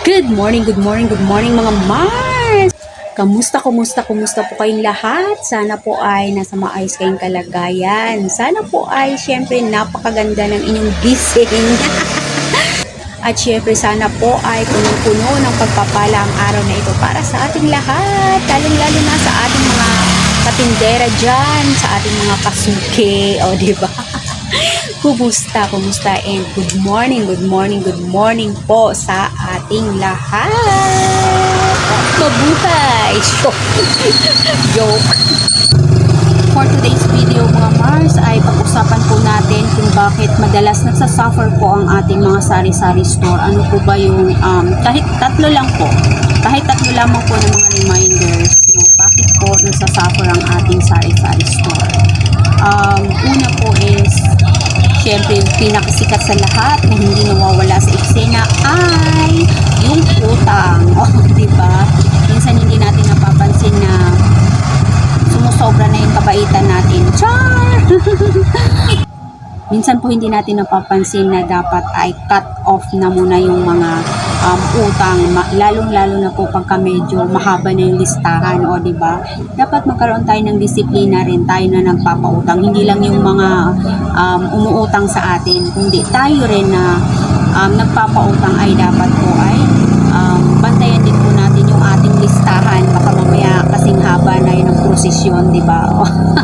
Good morning, good morning, good morning mga Mars! Kamusta, kumusta, kumusta po kayong lahat? Sana po ay nasa maayos kayong kalagayan. Sana po ay syempre napakaganda ng inyong gising. At syempre sana po ay punong-puno ng pagpapala ang araw na ito para sa ating lahat. Lalong-lalo na sa ating mga katindera dyan, sa ating mga kasuke, o di ba? Kumusta, kumusta, and good morning, good morning, good morning po sa ating lahat. Mabuhay! Joke. For today's video mga Mars ay pag-usapan po natin kung bakit madalas nagsasuffer po ang ating mga sari-sari store. Ano po ba yung, um, kahit tatlo lang po, kahit tatlo lamang po ng mga reminders, no? bakit po nagsasuffer ang ating sari-sari store. Um, una po is, syempre yung pinakasikat sa lahat na hindi nawawala sa eksena ay yung utang. O, di ba? Minsan hindi natin napapansin na sumusobra na yung kabaitan natin. Char! Minsan po hindi natin napapansin na dapat ay cut off na muna yung mga um, utang, lalong-lalo na po pagka medyo mahaba na yung listahan, o di ba? Dapat magkaroon tayo ng disiplina rin tayo na nagpapautang. Hindi lang yung mga um, umuutang sa atin, kundi tayo rin na um, nagpapautang ay dapat po ay um, bantayan din po natin yung ating listahan. Baka mamaya kasing haba na yun ang prosesyon, di ba?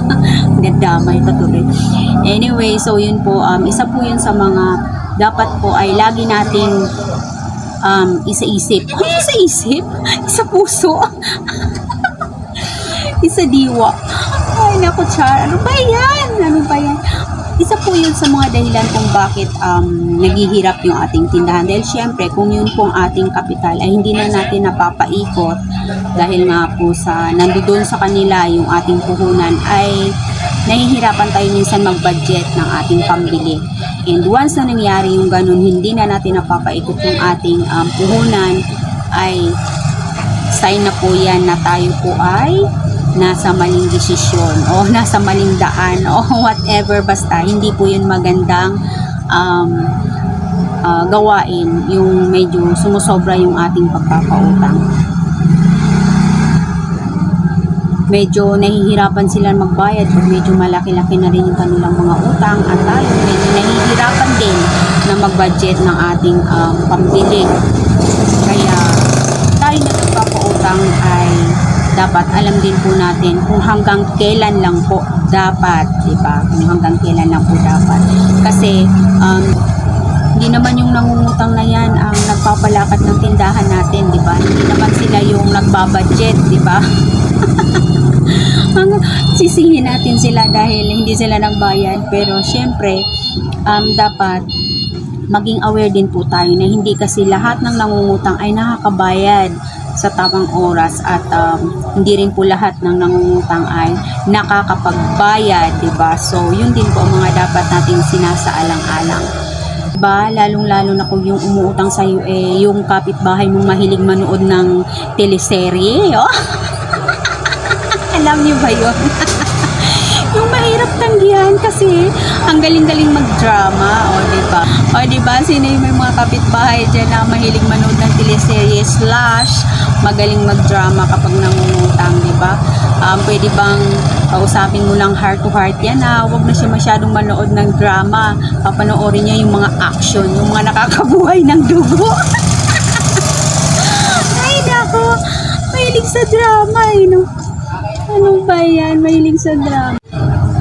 Nadamay pa tuloy. Anyway, so yun po, um, isa po yun sa mga dapat po ay lagi nating um, isa-isip. Ay, isa-isip? Isa puso? isa diwa. Ay, naku, Char. Ano ba yan? Ano ba yan? Isa po yun sa mga dahilan kung bakit um, naghihirap yung ating tindahan. Dahil syempre, kung yun pong ating kapital ay hindi na natin napapaikot dahil nga po sa nandoon sa kanila yung ating puhunan ay nahihirapan tayo minsan mag-budget ng ating pambili. And once na nangyari yung ganun, hindi na natin napapaikot yung ating um, puhunan ay sign na po yan na tayo po ay nasa maling desisyon o nasa maling daan o whatever basta hindi po yun magandang um, ah, gawain yung medyo sumusobra yung ating pagpapautang medyo nahihirapan sila magbayad pag medyo malaki-laki na rin yung kanilang mga utang at tayo medyo nahihirapan din na mag-budget ng ating um, pambili kaya tayo na nagpapautang ay dapat alam din po natin kung hanggang kailan lang po dapat, di ba? Kung hanggang kailan lang po dapat. Kasi um, hindi naman yung nangungutang na yan ang nagpapalakat ng tindahan natin, di ba? Hindi naman sila yung nagbabudget, di ba? sisihin natin sila dahil hindi sila nagbayad pero syempre um, dapat maging aware din po tayo na hindi kasi lahat ng nangungutang ay nakakabayad sa tamang oras at um, hindi rin po lahat ng nangungutang ay nakakapagbayad, 'di ba? So, yun din po ang mga dapat nating sinasaalang-alang. Ba, lalong-lalo na kung yung umuutang sa iyo eh yung kapitbahay mong mahilig manood ng teleserye, oh. Alam niyo ba 'yon? yung mahirap tanggihan kasi ang galing-galing mag-drama, o di ba? O di ba? Sino yung may mga kapitbahay diyan na mahilig manood ng teleserye slash magaling mag-drama kapag nangungutang, di ba? Um, pwede bang kausapin mo lang heart to heart yan na wag na siya masyadong manood ng drama. Papanoorin niya yung mga action, yung mga nakakabuhay ng dugo. Ay, nako. Mahilig sa drama, eh, no? Ano ba yan? Mahilig sa drama.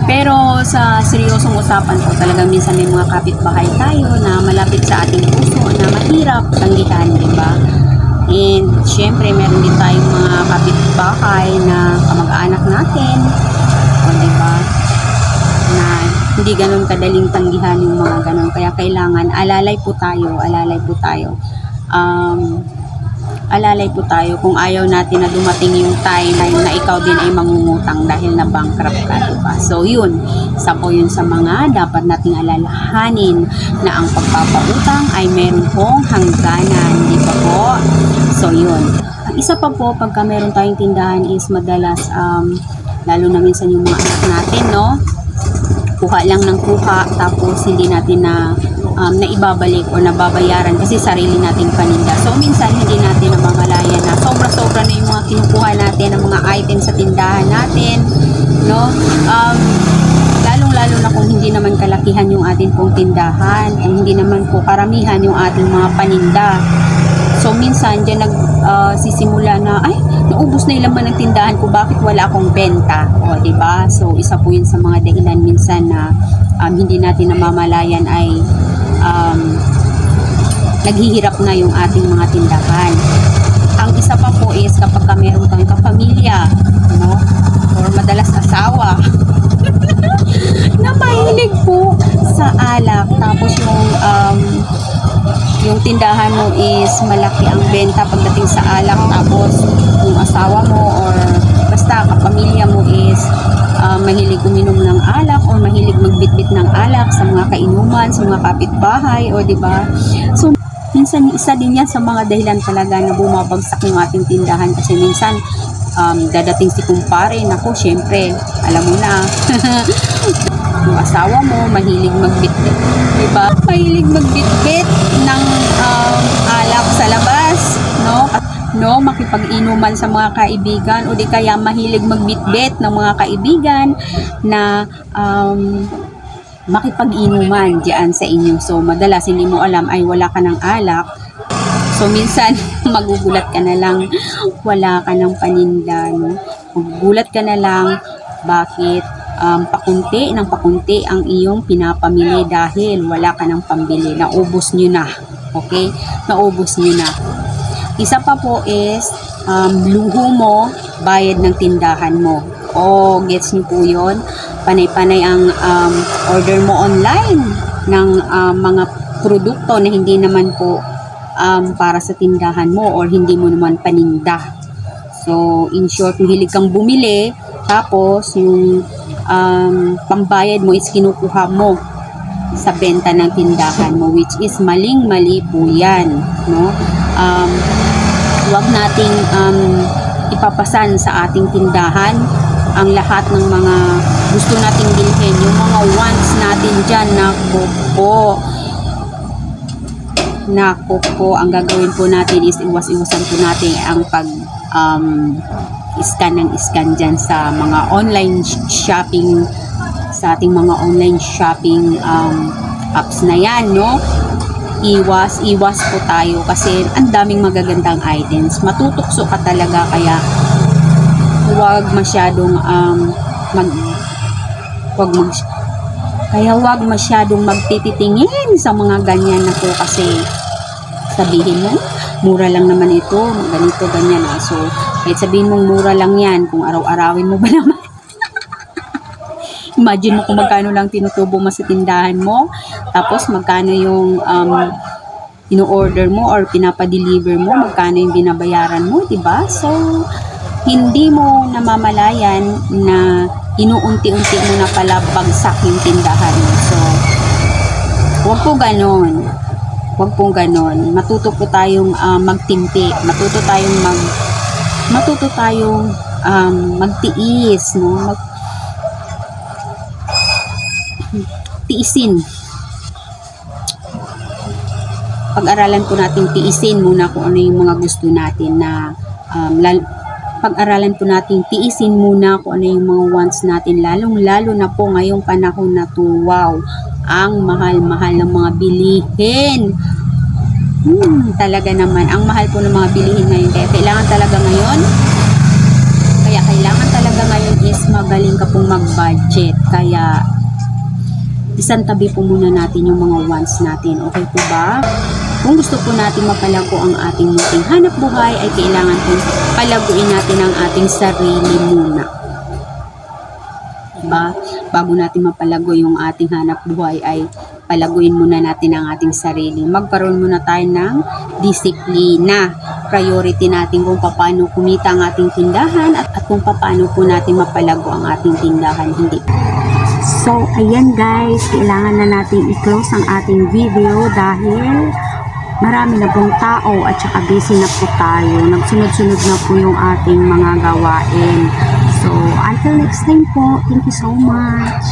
Pero sa seryosong usapan po, talagang minsan may mga kapitbahay tayo na malapit sa ating puso na mahirap tanggihan, di ba? And syempre, meron din tayong mga kapitbahay na kamag-anak natin, o di ba? Na hindi ganun kadaling tanggihan yung mga ganun. Kaya kailangan, alalay po tayo, alalay po tayo. Um, alalay po tayo kung ayaw natin na dumating yung time na ikaw din ay mangungutang dahil na bankrupt ka, diba? So, yun. Isa po yun sa mga dapat nating alalahanin na ang pagpapautang ay meron pong hangganan, di ba po? So, yun. Isa pa po, pagka meron tayong tindahan is madalas, um, lalo na minsan yung mga anak natin, no? Kuha lang ng kuha, tapos hindi natin na um, naibabalik o nababayaran kasi sarili nating paninda. So, minsan hindi natin namamalayan na sobra-sobra na yung mga kinukuha natin, ang mga item sa tindahan natin, no? Um, lalong-lalo na kung hindi naman kalakihan yung atin pong tindahan, kung hindi naman po karamihan yung ating mga paninda. So minsan diyan nag ah, sisimula na ay naubos na yung laman ng tindahan ko bakit wala akong benta. O di ba? So isa po yun sa mga dahilan minsan na um, hindi natin namamalayan ay um, naghihirap na yung ating mga tindahan. Alak sa mga kainuman, sa mga kapitbahay, o di ba? So, minsan isa din yan sa mga dahilan talaga na bumabagsak yung ating tindahan kasi minsan um, dadating si kumpare, nako, syempre, alam mo na, yung asawa mo, mahilig magbitbit, di ba? Mahilig magbitbit ng um, alak sa labas, no? No, makipag-inuman sa mga kaibigan o di kaya mahilig magbitbit ng mga kaibigan na um, makipag-inuman diyan sa inyo. So, madalas hindi mo alam ay wala ka ng alak. So, minsan magugulat ka na lang wala ka ng paninda. No? Magugulat ka na lang bakit um, pakunti ng pakunti ang iyong pinapamili dahil wala ka ng pambili. Naubos nyo na. Okay? Naubos nyo na. Isa pa po is um, luho mo, bayad ng tindahan mo. O, gets nyo po yun? Panay-panay ang um, order mo online ng um, mga produkto na hindi naman po um, para sa tindahan mo or hindi mo naman paninda. So, in short, kung hilig kang bumili, tapos yung um, pambayad mo is kinukuha mo sa benta ng tindahan mo which is maling-mali po yan no um, wag nating um, ipapasan sa ating tindahan ang lahat ng mga gusto nating bilhin yung mga wants natin dyan na po Nako po, ang gagawin po natin is iwas-iwasan po natin ang pag um, scan ng scan dyan sa mga online sh- shopping sa ating mga online shopping um, apps na yan, no? Iwas, iwas po tayo kasi ang daming magagandang items. Matutukso ka talaga kaya huwag masyadong um, mag huwag mag kaya huwag masyadong magtititingin sa mga ganyan na po kasi sabihin mo, mura lang naman ito, ganito, ganyan. Ah. So, kahit sabihin mong mura lang yan, kung araw-arawin mo ba naman? Imagine mo kung magkano lang tinutubo mo sa tindahan mo, tapos magkano yung um, ino-order mo or pinapadeliver mo, magkano yung binabayaran mo, 'di ba? So, hindi mo namamalayan na inuunti-unti mo na pala bagsak yung tindahan. So, huwag po ganon. Huwag po ganon. Matuto po tayong ah, magtimpi. Matuto tayong mag matuto tayong um, magtiis, no? Mag, tiisin. Pag-aralan po natin tiisin muna kung ano yung mga gusto natin na um, lal- pag-aralan po natin tiisin muna kung ano yung mga wants natin lalong lalo na po ngayong panahon na to. Wow! Ang mahal-mahal ng mga bilihin. Hmm, talaga naman. Ang mahal po ng mga bilihin ngayon. Kaya kailangan talaga ngayon kaya kailangan talaga ngayon is magaling ka pong mag-budget. Kaya isang tabi po muna natin yung mga wants natin. Okay po ba? Kung gusto po natin mapalago ang ating munting hanap buhay, ay kailangan po palaguin natin ang ating sarili muna. Diba? Bago natin mapalago yung ating hanap buhay, ay palaguin muna natin ang ating sarili. Magkaroon muna tayo ng disiplina. Priority natin kung paano kumita ang ating tindahan at, at kung paano po natin mapalago ang ating tindahan. Hindi So, ayan guys, kailangan na natin i-close ang ating video dahil marami na pong tao at saka busy na po tayo. Nagsunod-sunod na po yung ating mga gawain. So, until next time po, thank you so much.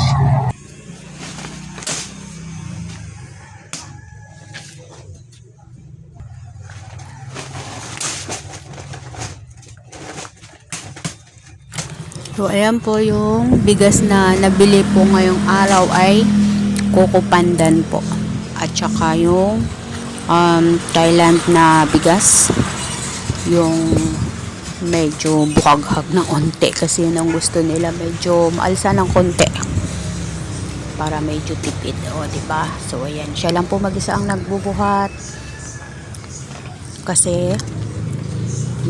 So, ayan po yung bigas na nabili po ngayong araw ay Coco Pandan po. At saka yung um, Thailand na bigas. Yung medyo bukaghag ng onte kasi yun ang gusto nila. Medyo maalsa ng konti. Para medyo tipid. O, di ba So, ayan. Siya lang po mag-isa ang nagbubuhat. Kasi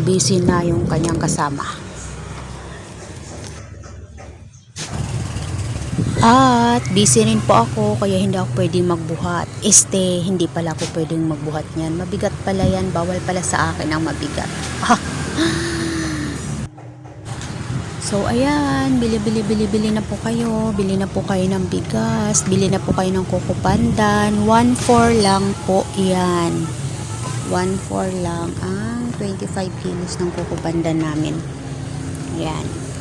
busy na yung kanyang kasama. At busy rin po ako kaya hindi ako pwedeng magbuhat. Este, hindi pala ako pwedeng magbuhat niyan. Mabigat pala yan. Bawal pala sa akin ang mabigat. So, ayan. Bili, bili, bili, bili na po kayo. Bili na po kayo ng bigas. Bili na po kayo ng Coco Pandan. 1-4 lang po yan. 1-4 lang ang 25 kilos ng Coco Pandan namin. Yan.